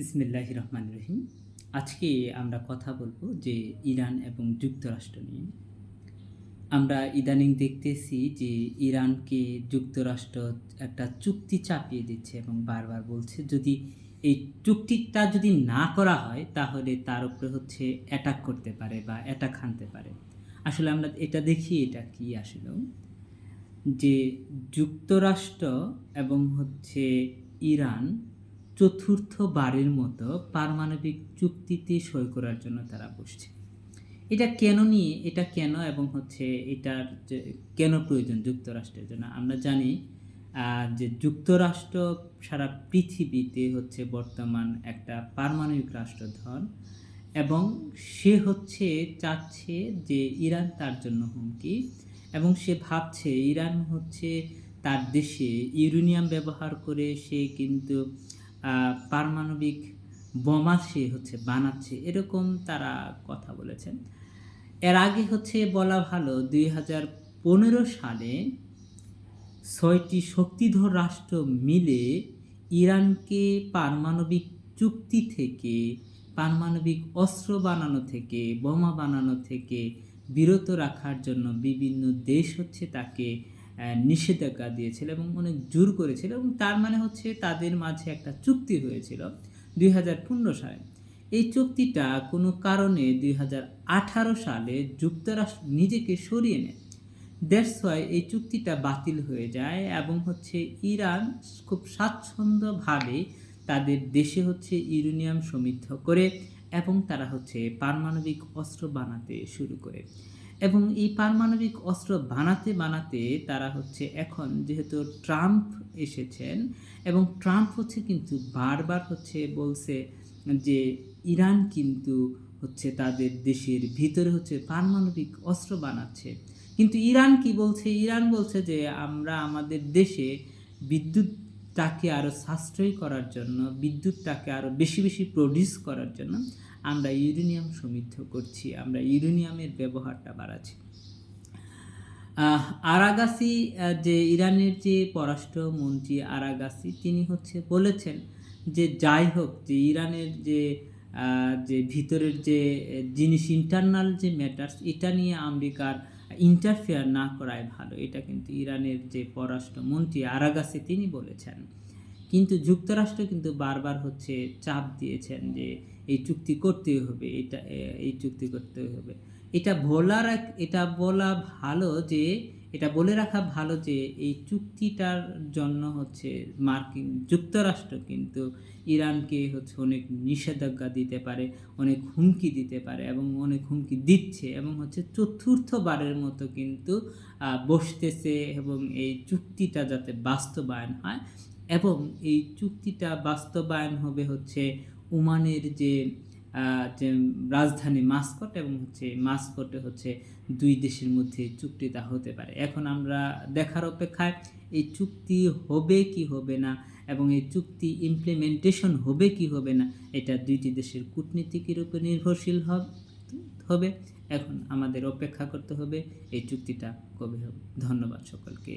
বিসমিল্লাহ রহমান রহিম। আজকে আমরা কথা বলব যে ইরান এবং যুক্তরাষ্ট্র নিয়ে। আমরা ইদানিং দেখতেছি যে ইরানকে যুক্তরাষ্ট্র একটা চুক্তি চাপিয়ে দিচ্ছে এবং বারবার বলছে, যদি এই চুক্তিটা যদি না করা হয়, তাহলে তার উপরে হচ্ছে অ্যাটাক করতে পারে বা অ্যাটাক হানতে পারে। আসলে আমরা এটা দেখি, এটা কি আসলে যে যুক্তরাষ্ট্র এবং হচ্ছে ইরান চতুর্থ বারের মতো পারমাণবিক চুক্তিতে সই করার জন্য তারা বসছে। এটা কেন নিয়ে, এটা কেন এবং হচ্ছে এটার যে কেন প্রয়োজন যুক্তরাষ্ট্রের জন্য? আমরা জানি যে যুক্তরাষ্ট্র সারা পৃথিবীতে হচ্ছে বর্তমান একটা পারমাণবিক রাষ্ট্রধন এবং সে হচ্ছে চাচ্ছে যে ইরান তার জন্য হুমকি এবং সে ভাবছে ইরান হচ্ছে তার দেশে ইউরেনিয়াম ব্যবহার করে সে কিন্তু পারমাণবিক বোমা সে হচ্ছে বানাচ্ছে এরকম তারা কথা বলেছেন। এর আগে হচ্ছে বলা ভালো, দুই হাজার পনেরো সালে ছয়টি শক্তিধর রাষ্ট্র মিলে ইরানকে পারমাণবিক চুক্তি থেকে, পারমাণবিক অস্ত্র বানানো থেকে, বোমা বানানো থেকে বিরত রাখার জন্য বিভিন্ন দেশ হচ্ছে তাকে নিষেধাজ্ঞা দিয়েছিল এবং অনেক জোর করেছিল এবং তার মানে হচ্ছে তাদের মাঝে একটা চুক্তি হয়েছিল দুই হাজার পনেরো সালে। এই চুক্তিটা কোনো কারণে দুই হাজার আঠারো সালে যুক্তরাষ্ট্র নিজেকে সরিয়ে নেয়। দ্যাটস ওয়াই এই চুক্তিটা বাতিল হয়ে যায় এবং হচ্ছে ইরান খুব স্বাচ্ছন্দ্যভাবে তাদের দেশে হচ্ছে ইউরেনিয়াম সমৃদ্ধ করে এবং তারা হচ্ছে পারমাণবিক অস্ত্র বানাতে শুরু করে। এবং এই পারমাণবিক অস্ত্র বানাতে বানাতে তারা হচ্ছে এখন যেহেতু ট্রাম্প এসেছেন এবং ট্রাম্প হচ্ছে কিন্তু বারবার হচ্ছে বলছে যে ইরান কিন্তু হচ্ছে তাদের দেশের ভিতরে হচ্ছে পারমাণবিক অস্ত্র বানাচ্ছে। কিন্তু ইরান কি বলছে? ইরান বলছে যে আমরা আমাদের দেশে বিদ্যুৎটাকে আরও সাশ্রয় করার জন্য, বিদ্যুৎটাকে আরও বেশি বেশি প্রডিউস করার জন্য আমরা ইউরেনিয়াম সমৃদ্ধ করছি, আমরা ইউরেনিয়ামের ব্যবহারটা বাড়াচ্ছি। আরাগাসি যে ইরানের যে পররাষ্ট্রমন্ত্রী আরাগাসি, তিনি হচ্ছে বলেছেন যে যাই হোক, যে ইরানের যে যে ভিতরের যে জিনিস ইন্টারনাল যে ম্যাটার্স এটা নিয়ে আমেরিকার ইন্টারফেয়ার না করাই ভালো। এটা কিন্তু ইরানের যে পররাষ্ট্রমন্ত্রী আরাগাসি, তিনি বলেছেন। কিন্তু যুক্তরাষ্ট্র কিন্তু বারবার হচ্ছে চাপ দিয়েছেন যে এই চুক্তি করতেই হবে, এটা এই চুক্তি করতে হবে। এটা বলার এটা বলা ভালো যে, এটা বলে রাখা ভালো যে, এই চুক্তিটার জন্য হচ্ছে মার্কিন যুক্তরাষ্ট্র কিন্তু ইরানকে হচ্ছে অনেক নিষেধাজ্ঞা দিতে পারে, অনেক হুমকি দিতে পারে এবং অনেক হুমকি দিচ্ছে এবং হচ্ছে চতুর্থবারের মতো কিন্তু বসতেছে এবং এই চুক্তিটা যাতে বাস্তবায়ন হয়। এবং এই চুক্তিটা বাস্তবায়ন হবে হচ্ছে ওমানের যে যে রাজধানী মাস্কট এবং হচ্ছে মাস্কটে হচ্ছে দুই দেশের মধ্যে চুক্তিটা হতে পারে। এখন আমরা দেখার অপেক্ষায় এই চুক্তি হবে কি হবে না এবং এই চুক্তি ইমপ্লিমেন্টেশন হবে কি হবে না, এটা দুইটি দেশের কূটনীতিকের উপর নির্ভরশীল হবে। এখন আমাদের অপেক্ষা করতে হবে এই চুক্তিটা কবে হবে। ধন্যবাদ সকলকে।